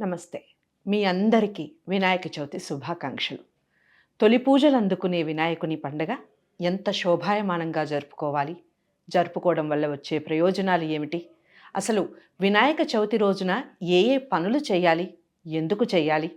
నమస్తే. మీ అందరికీ వినాయక చవితి శుభాకాంక్షలు. తొలి పూజలు అందుకునే వినాయకుని పండగ ఎంత శోభాయమానంగా జరుపుకోవాలి? జరుపుకోవడం వల్ల వచ్చే ప్రయోజనాలు ఏమిటి? అసలు వినాయక చవితి రోజున ఏ ఏ పనులు చేయాలి? ఎందుకు చేయాలి?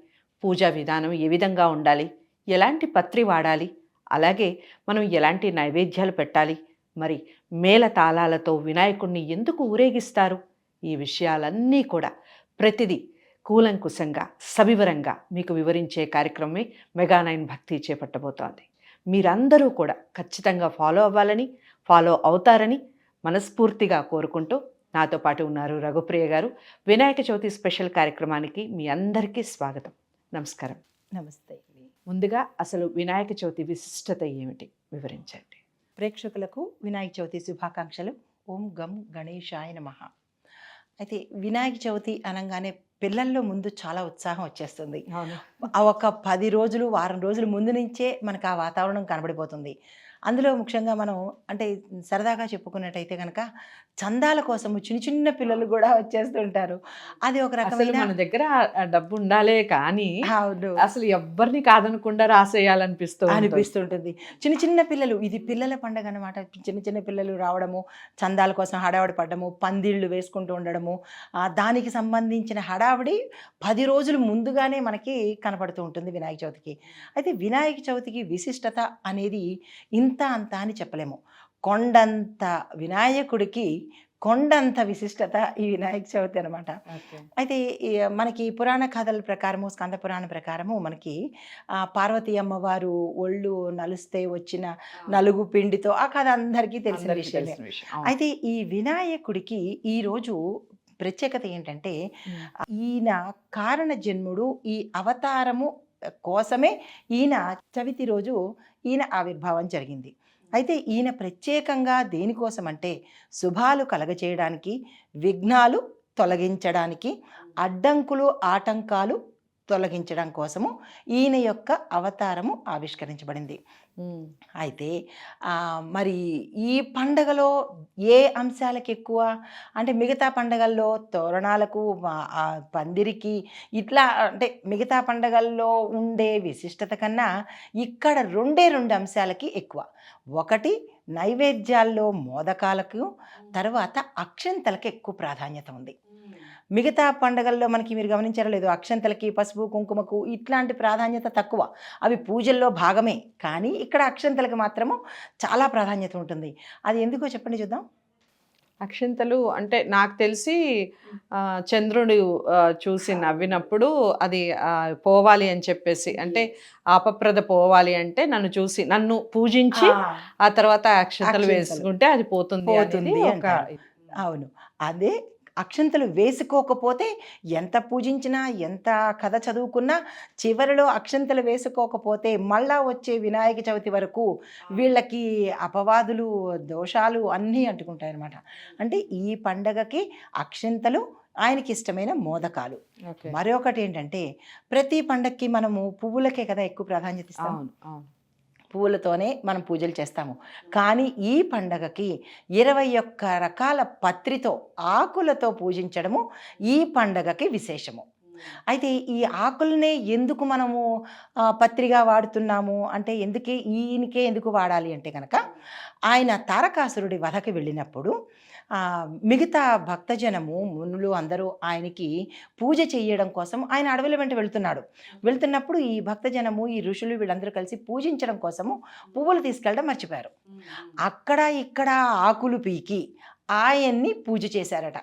పూజా విధానం ఏ విధంగా ఉండాలి? ఎలాంటి పత్రి వాడాలి? అలాగే మనం ఎలాంటి నైవేద్యాలు పెట్టాలి? మరి మేళ తాళాలతో వినాయకుణ్ణి ఎందుకు ఊరేగిస్తారు? ఈ విషయాలన్నీ కూడా ప్రతిదీ కూలంకుశంగా సవివరంగా మీకు వివరించే కార్యక్రమమే మెగా నైన్ భక్తి చేపట్టబోతోంది. మీరందరూ కూడా ఖచ్చితంగా ఫాలో అవ్వాలని ఫాలో అవుతారని మనస్ఫూర్తిగా కోరుకుంటూ నాతో పాటు ఉన్నారు రఘుప్రియ గారు. వినాయక చవితి స్పెషల్ కార్యక్రమానికి మీ అందరికీ స్వాగతం. నమస్కారం. నమస్తే. ముందుగా అసలు వినాయక చవితి విశిష్టత ఏమిటి? వివరించండి. ప్రేక్షకులకు వినాయక చవితి శుభాకాంక్షలు. ఓం గం గణేశాయ నమః. అయితే వినాయక చవితి అనగానే పిల్లల్లో ముందు చాలా ఉత్సాహం వచ్చేస్తుంది. ఆ ఒక పది రోజులు వారం రోజుల ముందు నుంచే మనకు ఆ వాతావరణం కనబడిపోతుంది. అందులో ముఖ్యంగా మనం అంటే సరదాగా చెప్పుకున్నట్టయితే కనుక చందాల కోసము చిన్న చిన్న పిల్లలు కూడా వచ్చేస్తుంటారు అది ఒక రకమైన మన దగ్గర డబ్బు ఉండాలే కానీ అవును. అసలు ఎవ్వరిని కాదనకుండా రాసేయాలనిపిస్తూ ఉంటుంది. అనిపిస్తుంటుంది చిన్న చిన్న పిల్లలు ఇది పిల్లల పండగ అనమాట చిన్న చిన్న పిల్లలు రావడము చందాల కోసం హడావిడి పడ్డము పందిళ్ళు వేసుకుంటూ ఉండడము దానికి సంబంధించిన హడావిడి పది రోజులు ముందుగానే మనకి కనపడుతూ ఉంటుంది వినాయక చవితికి అయితే వినాయక చవితికి విశిష్టత అనేది ఇంత అంత అని చెప్పలేము కొండంత వినాయకుడికి కొండంత విశిష్టత ఈ వినాయక చవితి అనమాట. అయితే మనకి పురాణ కథల ప్రకారము స్కంద పురాణ ప్రకారము మనకి ఆ, పార్వతీ అమ్మవారు ఒళ్ళు నలుస్తే వచ్చిన నలుగు పిండితో ఆ కథ అందరికీ తెలిసిన విషయమే. అయితే ఈ వినాయకుడికి ఈరోజు ప్రత్యేకత ఏంటంటే. ఈయన కారణ జన్ముడు ఈ అవతారము కోసమే ఈయన చవితి రోజు ఈయన ఆవిర్భావం జరిగింది. అయితే ఈయన ప్రత్యేకంగా దేనికోసం అంటే శుభాలు కలగచేయడానికి విఘ్నాలు తొలగించడానికి అడ్డంకులు ఆటంకాలు తొలగించడం కోసము ఈయన యొక్క అవతారము ఆవిష్కరించబడింది. అయితే మరి ఈ పండగలో ఏ అంశాలకు ఎక్కువ అంటే మిగతా పండగల్లో తోరణాలకు పందిరికి ఇట్లా అంటే మిగతా పండగల్లో ఉండే విశిష్టత కన్నా ఇక్కడ రెండే రెండు అంశాలకి ఎక్కువ. ఒకటి నైవేద్యాల్లో మోదకాలకు తర్వాత అక్షంతలకి ఎక్కువ ప్రాధాన్యత ఉంది. మిగతా పండగల్లో మనకి మీరు గమనించారో లేదో అక్షంతలకి పసుపు కుంకుమకు ఇట్లాంటి ప్రాధాన్యత తక్కువ. అవి పూజల్లో భాగమే. కానీ ఇక్కడ అక్షంతలకి మాత్రము చాలా ప్రాధాన్యత ఉంటుంది. అది ఎందుకో చెప్పండి చూద్దాం. అక్షింతలు అంటే నాకు తెలిసి చంద్రుడు చూసి నవ్వినప్పుడు అది పోవాలి అని చెప్పేసి. అంటే ఆపప్రద పోవాలి అంటే నన్ను చూసి నన్ను పూజించి ఆ. తర్వాత అక్షంతలు. వేసుకుంటే అది పోతుంది. అవును. అదే అక్షంతలు వేసుకోకపోతే ఎంత పూజించినా ఎంత కథ చదువుకున్నా చివరిలో అక్షంతలు వేసుకోకపోతే మళ్ళా వచ్చే వినాయక చవితి వరకు వీళ్ళకి అపవాదులు దోషాలు అన్నీ అంటుకుంటాయి అన్నమాట అంటే ఈ పండగకి అక్షంతలు ఆయనకి ఇష్టమైన మోదకాలు. మరొకటి ఏంటంటే ప్రతి పండక్కి మనము పువ్వులకే కదా ఎక్కువ ప్రాధాన్యత ఇస్తాం. అవును అవును. పువ్వులతోనే మనం పూజలు చేస్తాము. కానీ ఈ పండగకి ఇరవై ఒక్క రకాల పత్రితో ఆకులతో పూజించడము ఈ పండగకి విశేషము. అయితే ఈ ఆకులనే ఎందుకు మనము పత్రిగా వాడుతున్నాము? అంటే ఎందుకే ఈయనకే ఎందుకు వాడాలి అంటే కనుక ఆయన తారకాసురుడి వధకి వెళ్ళినప్పుడు మిగతా భక్తజనము మునులు అందరూ ఆయనకి పూజ చేయడం కోసం ఆయన అడవుల వెంట వెళ్తున్నాడు. వెళ్తున్నప్పుడు ఈ భక్తజనము ఈ ఋషులు వీళ్ళందరూ కలిసి పూజించడం కోసము పువ్వులు తీసుకెళ్ళడం మర్చిపోయారు. అక్కడ ఇక్కడ ఆకులు పీకి ఆయన్ని పూజ చేశారట.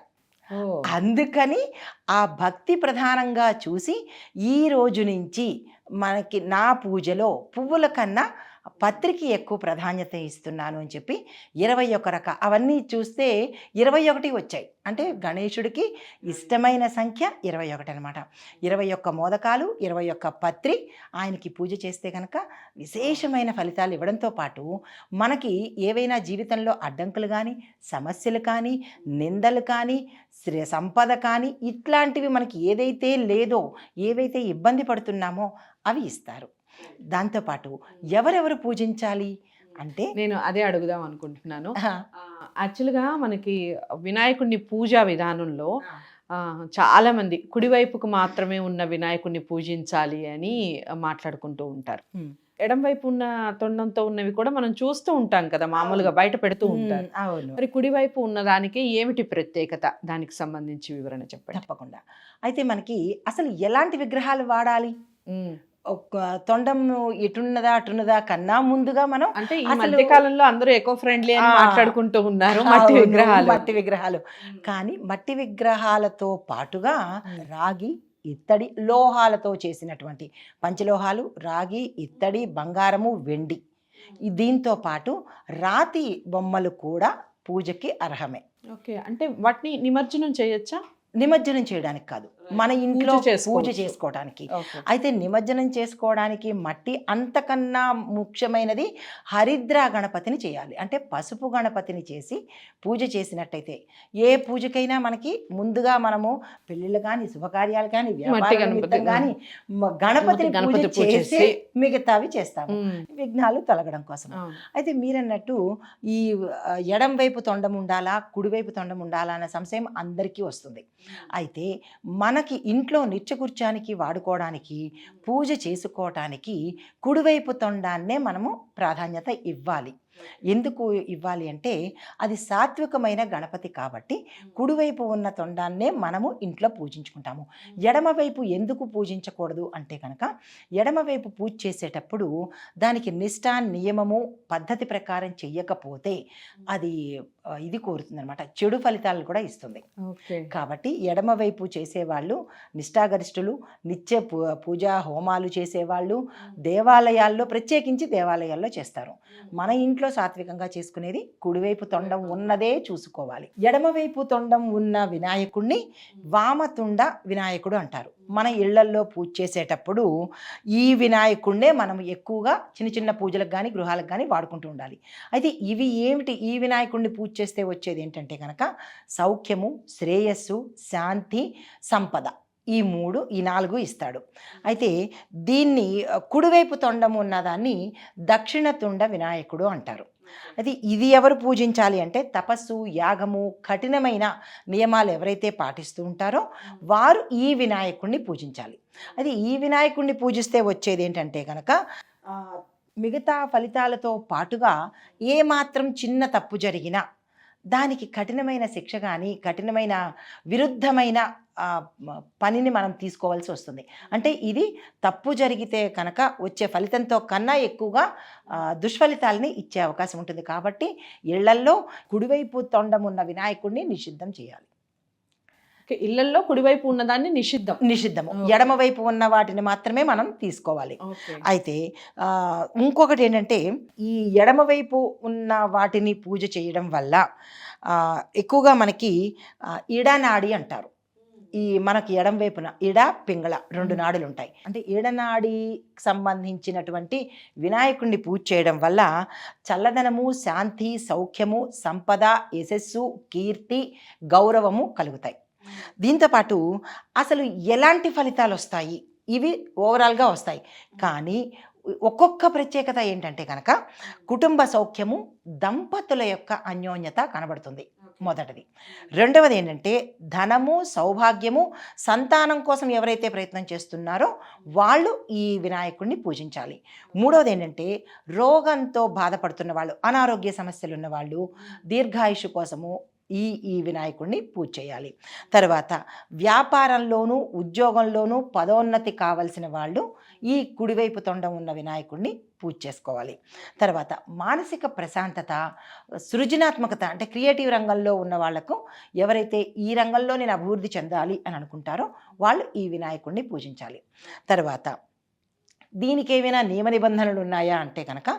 అందుకని ఆ భక్తి ప్రధానంగా చూసి ఈ రోజు నుంచి మనకి నా పూజలో పువ్వుల కన్నా పత్రికి ఎక్కువ ప్రాధాన్యత ఇస్తున్నాను అని చెప్పి ఇరవై ఒక రక అవన్నీ చూస్తే ఇరవై ఒకటి వచ్చాయి. అంటే గణేశుడికి ఇష్టమైన సంఖ్య ఇరవై ఒకటి అనమాట ఇరవై ఒక్క మోదకాలు ఇరవై ఒక్క పత్రి ఆయనకి పూజ చేస్తే కనుక విశేషమైన ఫలితాలు ఇవ్వడంతో పాటు మనకి ఏవైనా జీవితంలో అడ్డంకులు కానీ సమస్యలు కానీ నిందలు కానీ శ్రీ సంపద కానీ ఇట్లాంటివి మనకి ఏదైతే లేదో ఏవైతే ఇబ్బంది పడుతున్నామో అవి ఇస్తారు. దాంతోపాటు ఎవరెవరు పూజించాలి అంటే నేను అదే అడుగుదాం అనుకుంటున్నాను. యాక్చువల్గా మనకి వినాయకుడిని పూజా విధానంలో ఆ, చాలా మంది కుడివైపుకు మాత్రమే ఉన్న వినాయకుడిని పూజించాలి అని మాట్లాడుకుంటూ ఉంటారు. ఎడం వైపు ఉన్న తొండంతో ఉన్నవి కూడా మనం చూస్తూ ఉంటాం కదా మామూలుగా బయట పెడుతూ ఉంటారు. అవును. మరి కుడివైపు ఉన్న దానికి ఏమిటి ప్రత్యేకత? దానికి సంబంధించి వివరణ చెప్పండి. తప్పకుండా. అయితే మనకి అసలు ఎలాంటి విగ్రహాలు వాడాలి? ఉమ్. ఒక తొండం ఇటున్నదా అటున్నదా కన్నా ముందుగా మనం అంటే ఈ మధ్య కాలంలో అందరూ ఎకో ఫ్రెండ్లీ అని మాట్లాడుకుంటూ ఉన్నారు మట్టి విగ్రహాలు. మట్టి విగ్రహాలు. కానీ మట్టి విగ్రహాలతో పాటుగా. రాగి ఇత్తడి లోహాలతో చేసినటువంటి పంచలోహాలు రాగి ఇత్తడి బంగారము వెండి. దీంతో పాటు రాతి బొమ్మలు కూడా పూజకి అర్హమే. ఓకే అంటే వాటిని నిమజ్జనం చేయొచ్చా? నిమజ్జనం చేయడానికి కాదు. మన ఇంట్లో పూజ. చేసుకోవడానికి అయితే నిమజ్జనం చేసుకోవడానికి మట్టి అంతకన్నా ముఖ్యమైనది హరిద్రా గణపతిని చేయాలి. అంటే పసుపు గణపతిని చేసి పూజ చేసినట్టయితే ఏ పూజకైనా మనకి ముందుగా మనము పెళ్ళిళ్ళు కానీ శుభకార్యాలు కానీ వ్యాపార కానీ గణపతిని గణపతి పూజ చేసి మిగతావి చేస్తాము. విఘ్నాలు తొలగడం కోసం. అయితే మీరన్నట్టు ఈ ఎడం వైపు తొండం ఉండాలా కుడివైపు తొండం ఉండాలా అనే సంశయం అందరికీ వస్తుంది. అయితే మనకి ఇంట్లో నిత్యకృత్యానికి వాడుకోవడానికి పూజ చేసుకోవటానికి కుడివైపు తొండాన్నే మనము ప్రాధాన్యత ఇవ్వాలి. ఎందుకు ఇవ్వాలి అంటే అది సాత్వికమైన గణపతి కాబట్టి కుడివైపు ఉన్న తొండాన్నే మనము ఇంట్లో పూజించుకుంటాము. ఎడమవైపు ఎందుకు పూజించకూడదు అంటే కనుక ఎడమవైపు పూజ చేసేటప్పుడు దానికి నిష్ఠ నియమము పద్ధతి ప్రకారం చెయ్యకపోతే అది ఇది కోరుతుంది చెడు ఫలితాలు కూడా ఇస్తుంది. కాబట్టి ఎడమవైపు చేసేవాళ్ళు నిష్ఠాగరిష్ఠులు నిత్య పూజా హోమాలు చేసేవాళ్ళు దేవాలయాల్లో ప్రత్యేకించి దేవాలయాల్లో చేస్తారు. మన ఇంట్లో సాత్వికంగా చేసుకునేది కుడివైపు తొండం ఉన్నదే చూసుకోవాలి. ఎడమవైపు తొండం ఉన్న వినాయకుడిని వామతుండ వినాయకుడు అంటారు. మన ఇళ్ళల్లో పూజ చేసేటప్పుడు ఈ వినాయకుడినే మనం ఎక్కువగా చిన్న చిన్న పూజలకు కానీ గృహాలకు కానీ వాడుకుంటూ ఉండాలి. అయితే ఇవి ఏమిటి? ఈ వినాయకుడిని పూజ చేస్తే వచ్చేది ఏంటంటే కనుక సౌఖ్యము శ్రేయస్సు శాంతి సంపద. ఈ మూడు ఈ నాలుగు ఇస్తాడు. అయితే దీన్ని కుడివైపు తొండం ఉన్నదాన్ని దక్షిణ తుండ వినాయకుడు అంటారు. అది ఇది ఎవరు పూజించాలి అంటే తపస్సు యాగము కఠినమైన నియమాలు ఎవరైతే పాటిస్తూ ఉంటారో వారు ఈ వినాయకుడిని పూజించాలి. అది ఈ వినాయకుడిని పూజిస్తే వచ్చేది ఏంటంటే కనుక మిగతా ఫలితాలతో పాటుగా ఏ మాత్రం చిన్న తప్పు జరిగినా దానికి కఠినమైన శిక్ష కానీ కఠినమైన విరుద్ధమైన పనిని మనం తీసుకోవాల్సి వస్తుంది. అంటే ఇది తప్పు జరిగితే కనుక వచ్చే ఫలితంతో కన్నా ఎక్కువగా దుష్ఫలితాలని ఇచ్చే అవకాశం ఉంటుంది. కాబట్టి ఇళ్ళల్లో కుడివైపు తొండమున్న ఉన్న వినాయకుడిని నిషిద్ధం చేయాలి. ఓకే, ఇళ్ళల్లో కుడివైపు ఉన్నదాన్ని నిషిద్ధం. నిషిద్ధము. ఓకే. ఎడమవైపు ఉన్న వాటిని మాత్రమే మనం తీసుకోవాలి. అయితే ఇంకొకటి ఏంటంటే ఈ ఎడమవైపు ఉన్న వాటిని పూజ చేయడం వల్ల ఎక్కువగా మనకి ఇడనాడి అంటారు. ఈ మనకి ఎడం వైపున ఇడ పింగళ రెండు. నాడులు ఉంటాయి అంటే ఇడనాడికి సంబంధించినటువంటి వినాయకుడిని పూజ చేయడం వల్ల చల్లదనము శాంతి సౌఖ్యము సంపద యశస్సు కీర్తి గౌరవము కలుగుతాయి. దీంతోపాటు అసలు ఎలాంటి ఫలితాలు వస్తాయి? ఇవి ఓవరాల్గా వస్తాయి. కానీ ఒక్కొక్క ప్రత్యేకత ఏంటంటే కనుక కుటుంబ సౌఖ్యము దంపతుల యొక్క అన్యోన్యత కనబడుతుంది మొదటిది. రెండవది ఏంటంటే ధనము సౌభాగ్యము సంతానం కోసం ఎవరైతే ప్రయత్నం చేస్తున్నారో వాళ్ళు ఈ వినాయకుడిని పూజించాలి. మూడవది ఏంటంటే రోగంతో బాధపడుతున్న వాళ్ళు అనారోగ్య సమస్యలు ఉన్న వాళ్ళు దీర్ఘాయుషు కోసము ఈ ఈ వినాయకుడిని పూజ చేయాలి. తర్వాత వ్యాపారంలోనూ ఉద్యోగంలోనూ పదోన్నతి కావలసిన వాళ్ళు ఈ కుడివైపు తొండం ఉన్న వినాయకుడిని పూజ చేసుకోవాలి. తర్వాత మానసిక ప్రశాంతత సృజనాత్మకత అంటే క్రియేటివ్ రంగంలో ఉన్న వాళ్ళకు ఎవరైతే ఈ రంగంలో నేను అభివృద్ధి చెందాలి అని అనుకుంటారో వాళ్ళు ఈ వినాయకుడిని పూజించాలి. తర్వాత దీనికి ఏమైనా నియమ నిబంధనలు ఉన్నాయా అంటే కనుక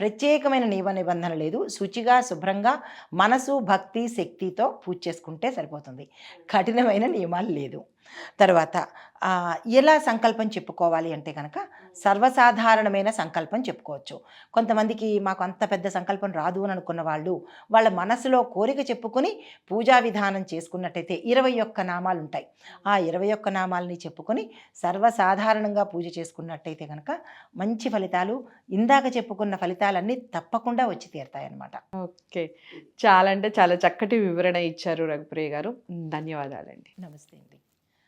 ప్రత్యేకమైన నియమ నిబంధన లేదు. శుచిగా శుభ్రంగా మనసు భక్తి శక్తితో పూజ చేసుకుంటే సరిపోతుంది. కఠినమైన నియమాలు లేదు. తర్వాత ఎలా సంకల్పం చెప్పుకోవాలి అంటే కనుక సర్వసాధారణమైన సంకల్పం చెప్పుకోవచ్చు. కొంతమందికి మాకు అంత పెద్ద సంకల్పం రాదు అని అనుకున్న వాళ్ళు వాళ్ళ మనసులో కోరిక చెప్పుకొని పూజా విధానం చేసుకున్నట్టయితే ఇరవై ఒక్క నామాలు ఉంటాయి. ఆ ఇరవై ఒక్క నామాలని చెప్పుకొని సర్వసాధారణంగా పూజ చేసుకున్నట్టయితే కనుక మంచి ఫలితాలు ఇందాక చెప్పుకున్న ఫలితాలన్నీ తప్పకుండా వచ్చి తీరుతాయన్నమాట. ఓకే. చాలా అంటే చాలా చక్కటి వివరణ ఇచ్చారు రఘుప్రియ గారు. ధన్యవాదాలండి. నమస్తే అండి.